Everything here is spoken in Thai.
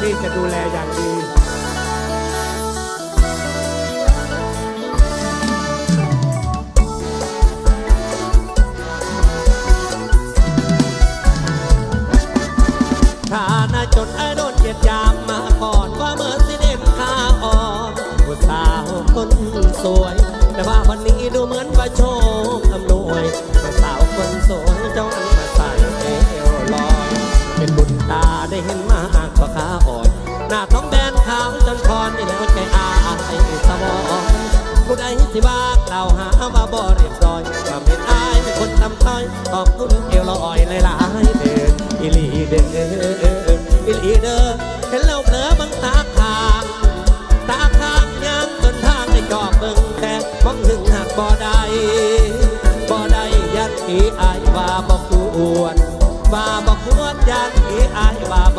พี่จะดูแลอย่างดีฐานะจนไอ้โดนเหยียดยามมาก่อนว่าเมื่อสิเดมข้าอ่อนผู้สาวคนสวย แต่ว่าวันนี้ดูเหมือนว่าโชคอำนวย หน้าท้องแบนขาวจนคอนนี่แล้วใจอายสวอนผู้ใดสิบ้ากล่าวหาว่าบ่เรียบร้อยก็เป็นอายเป็นคนทำต้อยขอบคุณเอวลอยหลายๆเดินอีลีเด้ออีลีเด้อเห็นแล้วเผลอบังตาขางตาขางยามต้นทางได้จอบเบิ่งแต่มองถึงหักบ่ได้บ่ได้ยันอีอายว่าบ่ควรว่าบ่ควรยันอีอายว่าบ่